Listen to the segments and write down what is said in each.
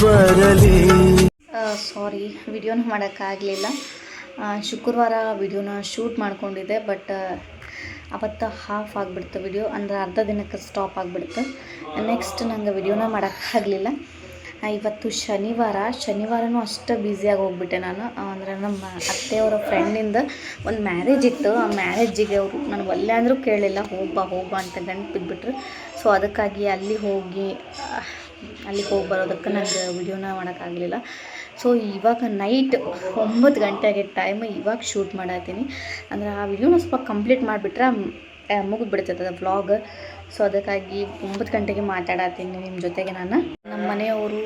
ಬರಲಿ. ಸಾರಿ ವಿಡಿಯೋನ ಮಾಡೋಕ್ಕಾಗಲಿಲ್ಲ. ಶುಕ್ರವಾರ ವಿಡಿಯೋನ ಶೂಟ್ ಮಾಡ್ಕೊಂಡಿದ್ದೆ ಬಟ್ ಅವತ್ತು ಹಾಫ್ ಆಗಿಬಿಡ್ತು ವಿಡಿಯೋ ಅಂದರೆ ಅರ್ಧ ದಿನಕ್ಕೆ ಸ್ಟಾಪ್ ಆಗಿಬಿಡ್ತು. ನೆಕ್ಸ್ಟ್ ನಂಗೆ ವಿಡಿಯೋನ ಮಾಡೋಕ್ಕಾಗಲಿಲ್ಲ. ಇವತ್ತು ಶನಿವಾರ, ಶನಿವಾರನೂ ಅಷ್ಟು ಬ್ಯುಸಿಯಾಗಿ ಹೋಗ್ಬಿಟ್ಟೆ ನಾನು. ಅಂದರೆ ನಮ್ಮ ಅತ್ತೆಯವರ ಫ್ರೆಂಡಿಂದ ಒಂದು ಮ್ಯಾರೇಜ್ ಇತ್ತು. ಆ ಮ್ಯಾರೇಜಿಗೆ ಅವರು ನಾನು ಒಲ್ಲೆ ಅಂದರೂ ಕೇಳಿಲ್ಲ, ಹೋಗ್ಬಾ ಹೋಗ್ಬಾ ಅಂತ ಗಂಟು ಬಿದ್ದುಬಿಟ್ರು ಸೊ ಅದಕ್ಕಾಗಿ ಅಲ್ಲಿ ಹೋಗಿ ಅಲ್ಲಿಗೆ ಹೋಗಿ ಬರೋದಕ್ಕೆ ನನಗೆ ವಿಡಿಯೋನ ಮಾಡೋಕ್ಕಾಗಲಿಲ್ಲ. ಸೊ ಇವಾಗ ನೈಟ್ ಒಂಬತ್ತು ಗಂಟೆಗೆ ಟೈಮ್ ಇವಾಗ ಶೂಟ್ ಮಾಡತ್ತೀನಿ ಅಂದ್ರೆ ಆ ವಿಡಿಯೋನ ಸ್ವಲ್ಪ ಕಂಪ್ಲೀಟ್ ಮಾಡಿಬಿಟ್ರೆ ಮುಗಿದ್ಬಿಡ್ತೈತೆ ಅದು ವ್ಲಾಗ್ ಸೊ ಅದಕ್ಕಾಗಿ ಒಂಬತ್ತು ಗಂಟೆಗೆ ಮಾತಾಡತ್ತೀನಿ ನಿಮ್ಮ ಜೊತೆಗೆ ನಾನು. ನಮ್ಮ ಮನೆಯವರು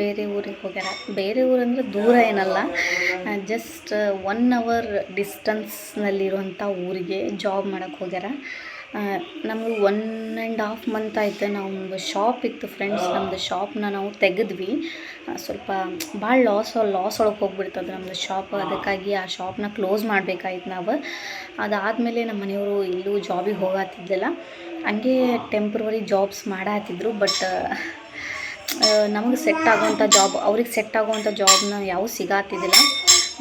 ಬೇರೆ ಊರಿಗೆ ಹೋಗ್ಯಾರ. ಬೇರೆ ಊರಂದ್ರೆ ದೂರ ಏನಲ್ಲ. ಜಸ್ಟ್ ಒನ್ ಅವರ್ ಡಿಸ್ಟೆನ್ಸ್ನಲ್ಲಿರುವಂಥ ಊರಿಗೆ ಜಾಬ್ ಮಾಡೋಕ್ಕೆ ಹೋಗ್ಯಾರ. ನಮಗೆ ಒನ್ ಆ್ಯಂಡ್ ಹಾಫ್ ಮಂತ್ ಆಯಿತು. ನಮ್ಮದು ಶಾಪ್ ಇತ್ತು ಫ್ರೆಂಡ್ಸ್ ನಮ್ಮದು ಶಾಪ್ನ ನಾವು ತೆಗೆದ್ವಿ. ಸ್ವಲ್ಪ ಭಾಳ ಲಾಸ್ ಲಾಸ್ ಒಳಗೆ ಹೋಗ್ಬಿಡ್ತದೆ ನಮ್ಮದು ಶಾಪ್ ಅದಕ್ಕಾಗಿ ಆ ಶಾಪ್ನ ಕ್ಲೋಸ್ ಮಾಡಬೇಕಾಯ್ತು ನಾವು. ಅದಾದಮೇಲೆ ನಮ್ಮ ಮನೆಯವರು ಇಲ್ಲೂ ಜಾಬಿಗೆ ಹೋಗತ್ತಿದ್ದಿಲ್ಲ ಹಂಗೆ ಟೆಂಪ್ರವರಿ ಜಾಬ್ಸ್ ಮಾಡತ್ತಿದ್ರು ಬಟ್ ನಮಗೆ ಸೆಟ್ ಆಗುವಂಥ ಜಾಬ್ ಅವ್ರಿಗೆ ಸೆಟ್ ಆಗುವಂಥ ಜಾಬ್ನ ಯಾವ ಸಿಗಾತಿದ್ದಿಲ್ಲ.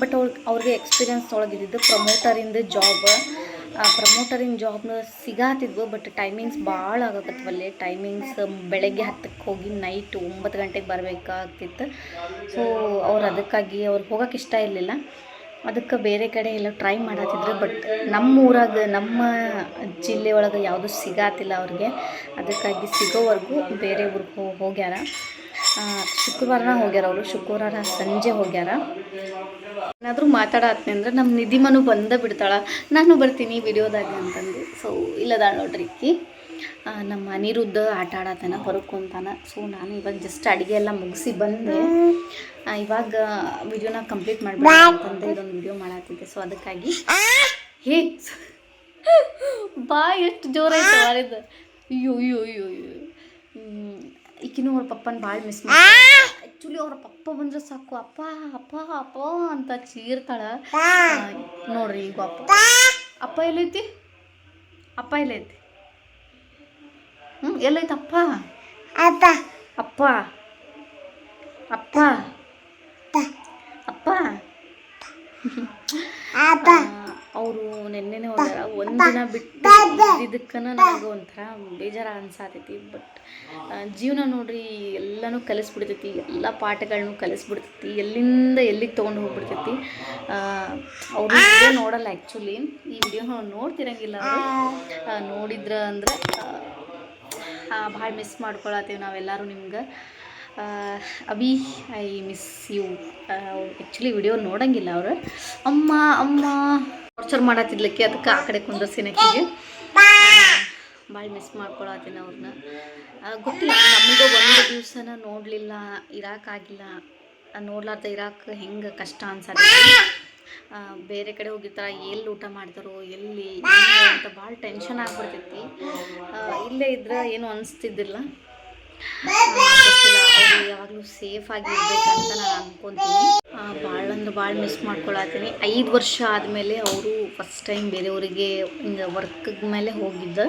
ಬಟ್ ಅವ್ರಿಗೆ ಅವ್ರಿಗೆ ಎಕ್ಸ್ಪೀರಿಯನ್ಸ್ ಒಳಗಿದ್ದು ಪ್ರಮೋಟರಿಂದ ಜಾಬ್ ಪ್ರಮೋಟರಿನ ಜಾಬ್ನ ಸಿಗಾತಿದ್ವು ಬಟ್ ಟೈಮಿಂಗ್ಸ್ ಭಾಳ ಆಗಕತ್ವಲ್ಲಿ ಟೈಮಿಂಗ್ಸ್ ಬೆಳಗ್ಗೆ ಹತ್ತಕ್ಕೆ ಹೋಗಿ ನೈಟ್ ಒಂಬತ್ತು ಗಂಟೆಗೆ ಬರಬೇಕಾಗ್ತಿತ್ತು. ಸೊ ಅವ್ರು ಅದಕ್ಕಾಗಿ ಅವ್ರಿಗೆ ಹೋಗೋಕೆ ಇಷ್ಟ ಇರಲಿಲ್ಲ. ಅದಕ್ಕೆ ಬೇರೆ ಕಡೆ ಎಲ್ಲ ಟ್ರೈ ಮಾಡತ್ತಿದ್ರು ಬಟ್ ನಮ್ಮ ಊರಾಗ, ನಮ್ಮ ಜಿಲ್ಲೆ ಒಳಗೆ ಯಾವುದು ಸಿಗಾತಿಲ್ಲ ಅವ್ರಿಗೆ. ಅದಕ್ಕಾಗಿ ಸಿಗೋವರೆಗೂ ಬೇರೆ ಊರಿಗೆ ಹೋಗ್ಯಾರ. ಶುಕ್ರವಾರನ ಹೋಗ್ಯಾರ ಅವರು. ಶುಕ್ರವಾರ ಸಂಜೆ ಹೋಗ್ಯಾರ. ಏನಾದರೂ ಮಾತಾಡತ್ನಿ ಅಂದ್ರೆ ನಮ್ಮ ನಿಧಿಮನು ಬಂದ ಬಿಡ್ತಾಳ. ನಾನು ಬರ್ತೀನಿ ವಿಡಿಯೋದಾಗ ಅಂತಂದು. ಸೊ ಇಲ್ಲದಾಳ ನೋಡ್ರಿ ನಮ್ಮ ಅನಿರುದ್ಧ ಆಟ ಆಡತ್ತಾನ ಹೊರಗೆ ಸೊ ನಾನು ಇವಾಗ ಜಸ್ಟ್ ಅಡುಗೆ ಎಲ್ಲ ಮುಗಿಸಿ ಬಂದೆ. ಇವಾಗ ವಿಡಿಯೋನ ಕಂಪ್ಲೀಟ್ ಅಂತಂದು ಇದೊಂದು ವಿಡಿಯೋ ಮಾಡತ್ತಿದ್ದೆ ಸೊ ಅದಕ್ಕಾಗಿ ಹೇ ಬಾ ಎಷ್ಟು ಜೋರಾಯ್ತು ಅಯ್ಯೋ ಅಯ್ಯೋ ಅಯ್ಯೋ ಅಯ್ಯೋ. ಈಕಿನೂ ಅವ್ರ ಪಪ್ಪನ ಭಾಳ ಮಿಸ್ ಮಾಡ್ತಾರೆ ಆ್ಯಕ್ಚುಲಿ ಅವ್ರ ಪಪ್ಪ ಬಂದ್ರೆ ಸಾಕು. ಅಪ್ಪ ಅಪ್ಪ ಅಪ್ಪ ಅಂತ ಚೀರ್ತಾಳ. ನೋಡ್ರಿ, ಈಗ ಅಪ್ಪ. ಅಪ್ಪ ಎಲ್ಲೈತಿ? ಅಪ್ಪ ಎಲ್ಲೈತಿ? ಹ್ಞೂ ಎಲ್ಲೈತ ಅಪ್ಪ. ಅಪ್ಪ. ಅಪ್ಪ. ಅಪ್ಪ. ಅವರು ನಿನ್ನೆನೇ ಹೋದಾರ ಒಂದಿನ ಬಿಟ್ಟು ಇದಕ್ಕನ ನನಗೆ ಒಂಥರ ಬೇಜಾರ ಅನ್ಸಾತೈತಿ. ಬಟ್ ಜೀವನ ನೋಡ್ರಿ ಎಲ್ಲನೂ ಕಲಿಸ್ಬಿಡ್ತೈತಿ. ಎಲ್ಲ ಪಾಠಗಳನ್ನೂ ಕಲಿಸ್ಬಿಡ್ತೈತಿ. ಎಲ್ಲಿಂದ ಎಲ್ಲಿಗೆ ತೊಗೊಂಡು ಹೋಗ್ಬಿಡ್ತೈತಿ. ಅವರು ವಿಡಿಯೋ ನೋಡಲ್ಲ ಆ್ಯಕ್ಚುಲಿ ಈ ವಿಡಿಯೋ ನೋಡ್ತಿರಂಗಿಲ್ಲ ಅವರು ನೋಡಿದ್ರ ಅಂದ್ರೆ ಭಾಳ ಮಿಸ್ ಮಾಡ್ಕೊಳತ್ತೀವಿ ನಾವೆಲ್ಲರೂ ನಿಮ್ಗೆ. Abhi I miss you actually video ನೋಡಂಗಿಲ್ಲ ಅವರು. ಅಮ್ಮ ಅಮ್ಮ. ಟಾರ್ಚರ್ ಮಾಡತ್ತಿದ್ಲಕ್ಕೆ ಅದಕ್ಕೆ ಆ ಕಡೆ ಕುಂದರ್ಸಿನಕ್ಕಿಗೆ ಭಾಳ ಮಿಸ್ ಮಾಡ್ಕೊಳತ್ತೀನಿ ಅವ್ರನ್ನ ಗೊತ್ತಿಲ್ಲ ನಮಗೆ ಒಂದು ದಿವಸನ ನೋಡಲಿಲ್ಲ ಇರಾಕಾಗಿಲ್ಲ ನೋಡ್ಲಾರ್ದ ಇರಾಕ ಹೆಂಗೆ ಕಷ್ಟ ಅನ್ಸತ್ತೆ. ಬೇರೆ ಕಡೆ ಹೋಗಿರ್ತಾರ ಎಲ್ಲಿ ಊಟ ಮಾಡ್ತಾರೋ ಎಲ್ಲಿ ಅಂತ ಭಾಳ ಟೆನ್ಷನ್ ಆಗ್ಬಿಡ್ತೈತಿ. ಇಲ್ಲೇ ಇದ್ರೆ ಏನು ಅನಿಸ್ತಿದ್ದಿಲ್ಲ. ಅವ್ರು ಯಾವಾಗಲೂ ಸೇಫ್ ಆಗಿ ಇರ್ಬೇಕಂತ ನಾನು ಅನ್ಕೊತೀನಿ. ಭಾಳ ಅಂದ್ರೆ ಭಾಳ ಮಿಸ್ ಮಾಡ್ಕೊಳತ್ತೀನಿ. ಐದು ವರ್ಷ ಆದಮೇಲೆ ಅವರು ಫಸ್ಟ್ ಟೈಮ್ ಬೇರೆಯವರಿಗೆ ಹಿಂಗೆ ವರ್ಕ್ ಮೇಲೆ ಹೋಗಿದ್ದ.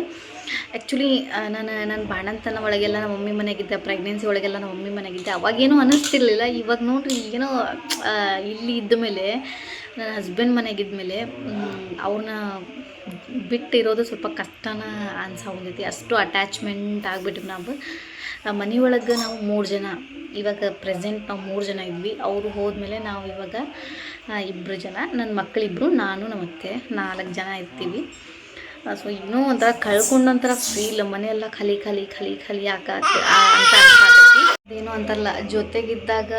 ಆ್ಯಕ್ಚುಲಿ ನಾನು ನನ್ನ ಬಾಣಂತನ ಒಳಗೆಲ್ಲ ನಮ್ಮ ಮಮ್ಮಿ ಮನೆಗಿದ್ದೆ ಪ್ರೆಗ್ನೆನ್ಸಿ ಒಳಗೆಲ್ಲ ನಮ್ಮ ಮಮ್ಮಿ ಮನೆಗಿದ್ದೆ, ಅವಾಗೇನೂ ಅನ್ನಿಸ್ತಿರ್ಲಿಲ್ಲ ಇವಾಗ ನೋಡ್ರಿ ಏನೋ ಇಲ್ಲಿ ಇದ್ದ ಮೇಲೆ, ನನ್ನ ಹಸ್ಬೆಂಡ್ ಮನೆಗಿದ್ದ ಮೇಲೆ ಅವ್ರನ್ನ ಬಿಟ್ಟಿರೋದು ಸ್ವಲ್ಪ ಕಷ್ಟನ ಅನ್ಸಾವಂದೈತಿ ಅಷ್ಟು ಅಟ್ಯಾಚ್ಮೆಂಟ್ ಆಗಿಬಿಟ್ಟಿವಿ ನಾವು ಮನೆಯೊಳಗೆ ನಾವು ಮೂರು ಜನ, ಇವಾಗ ಪ್ರೆಸೆಂಟ್ ನಾವು ಮೂರು ಜನ ಇದ್ವಿ. ಅವರು ಹೋದ್ಮೇಲೆ ನಾವು ಇವಾಗ ಇಬ್ಬರು ಜನ ನನ್ನ ಮಕ್ಕಳಿಬ್ಬರು ನಾನು ನಮ್ಮ ಅತ್ತೆ, ನಾಲ್ಕು ಜನ ಇರ್ತೀವಿ. ಸೊ ಇನ್ನೂ ಒಂಥರ ಕಳ್ಕೊಂಡಂಥರ ಫೀಲ್ ಮನೆಯೆಲ್ಲ ಖಲಿ, ಖಾಲಿ ಖಾಲಿ ಖಾಲಿ ಆಕ ಅಂತ ಅದೇನೋ ಅಂತಾರಲ್ಲ ಜೊತೆಗಿದ್ದಾಗ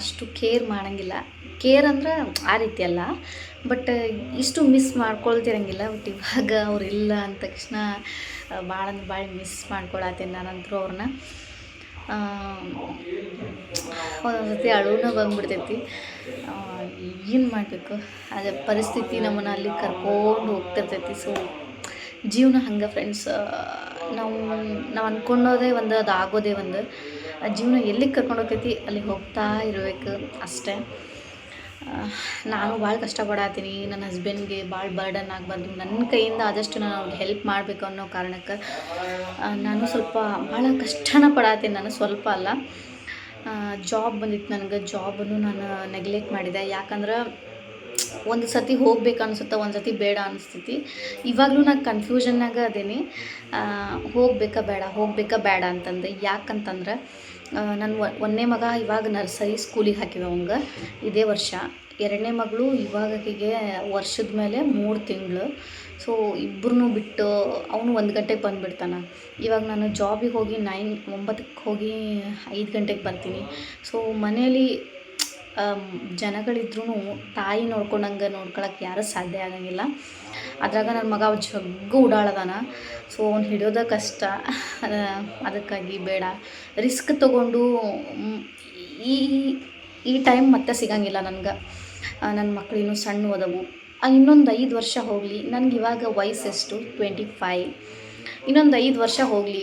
ಅಷ್ಟು ಕೇರ್ ಮಾಡಂಗಿಲ್ಲ. ಕೇರ್ ಅಂದ್ರೆ ಆ ರೀತಿ ಅಲ್ಲ. ಬಟ್ ಇಷ್ಟು ಮಿಸ್ ಮಾಡ್ಕೊಳ್ತಿರಂಗಿಲ್ಲ. ಬಟ್ ಇವಾಗ ಅವ್ರಿಲ್ಲ ಅಂದ ತಕ್ಷಣ ಭಾಳ ಅಂದ್ರೆ ಭಾಳ ಮಿಸ್ ಮಾಡ್ಕೊಳತ್ತೀನಿ ನಾನಂತರೂ ಅವ್ರನ್ನ ಒಂದೊಂದು ಸತಿ ಅಳುನ ಬಂದ್ಬಿಡ್ತೈತಿ. ಏನು ಮಾಡಬೇಕು? ಅದೇ ಪರಿಸ್ಥಿತಿ ನಮ್ಮನ್ನು ಅಲ್ಲಿ ಕರ್ಕೊಂಡು ಹೋಗ್ತಿರ್ತೈತಿ. ಸೊ ಜೀವನ ಹಂಗೆ ಫ್ರೆಂಡ್ಸ್ ನಾವು ನಾವು ಅಂದ್ಕೊಂಡೋದೇ ಒಂದು, ಅದು ಆಗೋದೇ ಒಂದು. ಜೀವನ ಎಲ್ಲಿಗೆ ಕರ್ಕೊಂಡು ಹೋಗ್ತೈತಿ? ಅಲ್ಲಿಗೆ ಹೋಗ್ತಾ ಇರಬೇಕು ಅಷ್ಟೇ. ನಾನು ಭಾಳ ಕಷ್ಟಪಡತ್ತೀನಿ ನನ್ನ ಹಸ್ಬೆಂಡ್ಗೆ ಭಾಳ ಬರ್ಡನ್ ಆಗಬಾರ್ದು ನನ್ನ ಕೈಯಿಂದ ಆದಷ್ಟು ನಾನು ಅವ್ರಿಗೆ ಹೆಲ್ಪ್ ಮಾಡಬೇಕು ಅನ್ನೋ ಕಾರಣಕ್ಕೆ ನಾನು ಸ್ವಲ್ಪ ಭಾಳ ಕಷ್ಟನ ಪಡಾತೀನಿ. ನಾನು ಸ್ವಲ್ಪ ಅಲ್ಲ. ಜಾಬ್ ಬಂದಿತ್ತು ನನಗೆ. ಜಾಬನ್ನು ನಾನು ನೆಗ್ಲೆಕ್ಟ್ ಮಾಡಿದೆ. ಯಾಕಂದ್ರೆ ಒಂದು ಸತಿ ಹೋಗ್ಬೇಕು ಅನ್ಸುತ್ತೆ, ಒಂದು ಸತಿ ಬೇಡ ಅನಿಸ್ತೈತಿ. ಇವಾಗಲೂ ನಾನು ಕನ್ಫ್ಯೂಷನ್ನಾಗ ಅದೇನಿ. ಹೋಗ್ಬೇಕಾ ಬೇಡ ಹೋಗ್ಬೇಕಾ ಬೇಡ ಅಂತಂದು. ಯಾಕಂತಂದ್ರೆ ನನ್ನ ಒಂದನೇ ಮಗ ಇವಾಗ ನರ್ಸರಿ ಸ್ಕೂಲಿಗೆ ಹಾಕಿವೆ ಅವಂಗೆ. ಇದೇ ವರ್ಷ. ಎರಡನೇ ಮಗಳು ಇವಾಗ ವರ್ಷದ ಮೇಲೆ ಮೂರು ತಿಂಗಳು. ಸೊ ಇಬ್ಬರನ್ನೂ ಬಿಟ್ಟು ಅವನು ಒಂದು ಗಂಟೆಗೆ ಬಂದುಬಿಡ್ತಾನೆ. ಇವಾಗ ನಾನು ಜಾಬಿಗೆ ಹೋಗಿ ನೈನ್ ಒಂಬತ್ತಕ್ಕೆ ಹೋಗಿ ಐದು ಗಂಟೆಗೆ ಬರ್ತೀನಿ ಸೊ, ಮನೇಲಿ ಜನಗಳಿದ್ರೂ ತಾಯಿ ನೋಡ್ಕೊಂಡಂಗೆ ನೋಡ್ಕೊಳಕ್ಕೆ ಯಾರೂ ಸಾಧ್ಯ ಆಗಂಗಿಲ್ಲ. ಅದ್ರಾಗ ನನ್ನ ಮಗ ಜಗ್ಗು ಓಡಾಳದಾನ ಸೊ ಅವ್ನು ಹಿಡಿಯೋದ ಕಷ್ಟ. ಅದಕ್ಕಾಗಿ ಬೇಡ. ರಿಸ್ಕ್ ತಗೊಂಡು ಈ ಈ ಟೈಮ್ ಮತ್ತೆ ಸಿಗಂಗಿಲ್ಲ ನನಗೆ. ನನ್ನ ಮಕ್ಳು ಇನ್ನೂ ಸಣ್ಣ ಓದವು ಇನ್ನೊಂದು ಐದು ವರ್ಷ ಹೋಗಲಿ. ನನಗೆ ಇವಾಗ ವಯಸ್ಸೆಷ್ಟು? ಟ್ವೆಂಟಿ ಫೈವ್ ಇನ್ನೊಂದು ಐದು ವರ್ಷ ಹೋಗಲಿ.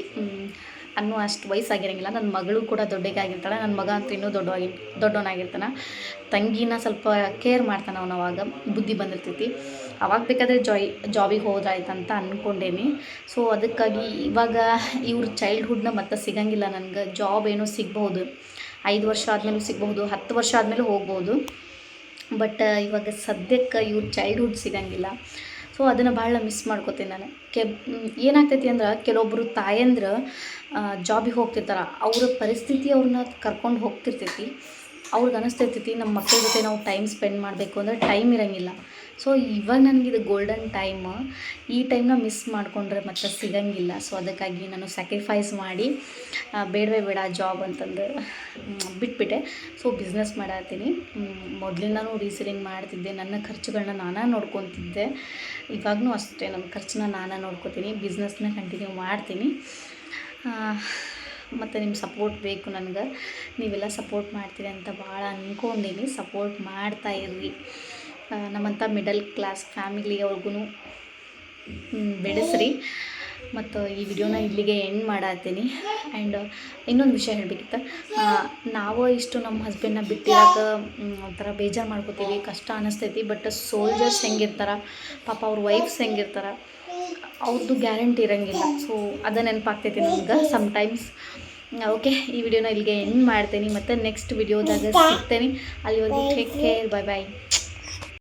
ಅನ್ನೋ ಅಷ್ಟು ವಯಸ್ಸಾಗಿರಂಗಿಲ್ಲ. ನನ್ನ ಮಗಳು ಕೂಡ ದೊಡ್ಡಗೆ ಆಗಿರ್ತಾಳೆ ನನ್ನ ಮಗ ಅಂತೂ ಇನ್ನೂ ದೊಡ್ಡವಾಗಿ, ದೊಡ್ಡವನಾಗಿರ್ತಾನೆ. ತಂಗಿನ ಸ್ವಲ್ಪ ಕೇರ್ ಮಾಡ್ತಾನೆ ಅವನು ಅವಾಗ. ಬುದ್ಧಿ ಬಂದಿರ್ತೈತಿ. ಅವಾಗ ಬೇಕಾದರೆ ಜಾಯ್ ಜಾಬಿಗೆ ಹೋದ್ರಾಯ್ತಂತ ಅಂದ್ಕೊಂಡೇನಿ ಸೊ ಅದಕ್ಕಾಗಿ ಇವಾಗ ಇವ್ರ ಚೈಲ್ಡ್ಹುಡ್ನ ಮತ್ತೆ ಸಿಗಂಗಿಲ್ಲ ನನಗೆ. ಜಾಬ್ ಏನೋ ಸಿಗ್ಬೋದು ಐದು ವರ್ಷ ಆದಮೇಲೂ ಸಿಗಬಹುದು. ಹತ್ತು ವರ್ಷ ಆದಮೇಲೂ ಹೋಗ್ಬೋದು ಬಟ್ ಇವಾಗ ಸದ್ಯಕ್ಕೆ ಇವ್ರ ಚೈಲ್ಡ್ಹುಡ್ ಸಿಗಂಗಿಲ್ಲ. ಸೊ ಅದನ್ನು ಭಾಳ ಮಿಸ್ ಮಾಡ್ಕೋತೀನಿ ನಾನು. ಕೆ, ಏನಾಗ್ತೈತಿ ಅಂದ್ರೆ ಕೆಲವೊಬ್ಬರು ತಾಯಂದ್ರೆ ಜಾಬಿಗೆ ಹೋಗ್ತಿರ್ತಾರೆ. ಅವ್ರ ಪರಿಸ್ಥಿತಿ ಅವ್ರನ್ನ ಕರ್ಕೊಂಡು ಹೋಗ್ತಿರ್ತೈತಿ. ಅವ್ರಿಗೆ ಅನಿಸ್ತೈತಿ ನಮ್ಮ ಮಕ್ಕಳ ಜೊತೆ ನಾವು ಟೈಮ್ ಸ್ಪೆಂಡ್ ಮಾಡಬೇಕು ಅಂದರೆ ಟೈಮ್ ಇರೋಂಗಿಲ್ಲ. ಸೊ ಇವಾಗ ಇದು ಗೋಲ್ಡನ್ ಟೈಮ್ ಈ ಟೈಮ್ನ ಮಿಸ್ ಮಾಡಿಕೊಂಡ್ರೆ ಮತ್ತೆ ಸಿಗಂಗಿಲ್ಲ. ಸೊ ಅದಕ್ಕಾಗಿ ನಾನು ಸ್ಯಾಕ್ರಿಫೈಸ್ ಮಾಡಿ ಬೇಡವೇ ಬೇಡ ಜಾಬ್ ಅಂತಂದು ಬಿಟ್ಬಿಟ್ಟೆ. ಸೊ ಬಿಸ್ನೆಸ್ ಮಾಡತ್ತೀನಿ ಮೊದಲಿಂದನೂ ರೀಸೇಲಿಂಗ್ ಮಾಡ್ತಿದ್ದೆ. ನನ್ನ ಖರ್ಚುಗಳನ್ನ ನಾನೇ ನೋಡ್ಕೊತಿದ್ದೆ. ಇವಾಗಲೂ ಅಷ್ಟೇ, ನನ್ನ ಖರ್ಚನ್ನ ನಾನೇ ನೋಡ್ಕೊತೀನಿ. ಬಿಸ್ನೆಸ್ನ ಕಂಟಿನ್ಯೂ ಮಾಡ್ತೀನಿ. ಮತ್ತು ನಿಮ್ಮ ಸಪೋರ್ಟ್ ಬೇಕು ನನಗೆ. ನೀವೆಲ್ಲ ಸಪೋರ್ಟ್ ಮಾಡ್ತೀರಿ ಅಂತ ಭಾಳ ಅಂದ್ಕೊಂಡೀನಿ ಸಪೋರ್ಟ್ ಮಾಡ್ತಾ ಇರ್ರಿ. ನಮ್ಮಂಥ ಮಿಡಲ್ ಕ್ಲಾಸ್ ಫ್ಯಾಮಿಲಿಯವ್ರಿಗೂ ಬೆಳೆಸ್ರಿ. ಮತ್ತು ಈ ವಿಡಿಯೋನ ಇಲ್ಲಿಗೆ ಎಂಡ್ ಮಾಡತ್ತೀನಿ ಆ್ಯಂಡ್ ಇನ್ನೊಂದು ವಿಷಯ ಹೇಳಬೇಕಿತ್ತು? ನಾವು ಇಷ್ಟು ನಮ್ಮ ಹಸ್ಬೆಂಡ್ನ ಬಿಟ್ಟಿರಾಕ ಒಂಥರ ಬೇಜಾರು ಮಾಡ್ಕೋತೀವಿ, ಕಷ್ಟ ಅನ್ನಿಸ್ತೈತಿ ಬಟ್ ಸೋಲ್ಜರ್ಸ್ ಹೆಂಗಿರ್ತಾರೆ? ಪಾಪ ಅವ್ರ ವೈಫ್ಸ್ ಹೆಂಗಿರ್ತಾರೆ? ಅವ್ರದ್ದು ಗ್ಯಾರಂಟಿ ಇರೋಂಗಿಲ್ಲ. ಸೊ ಅದು ನೆನಪಾಗ್ತೈತಿ ನಮ್ಗೆ ಸಮಟೈಮ್ಸ್ ಓಕೆ ಈ ವಿಡಿಯೋನ ಇಲ್ಲಿಗೆ ಎಂಡ್ ಮಾಡ್ತೀನಿ. ಮತ್ತು ನೆಕ್ಸ್ಟ್ ವಿಡಿಯೋದಾಗ ಸಿಗ್ತೇನೆ. ಅಲ್ಲಿವರೆಗೂ ಟೇಕ್ ಕೇರ್ ಬಾಯ್ ಬಾಯ್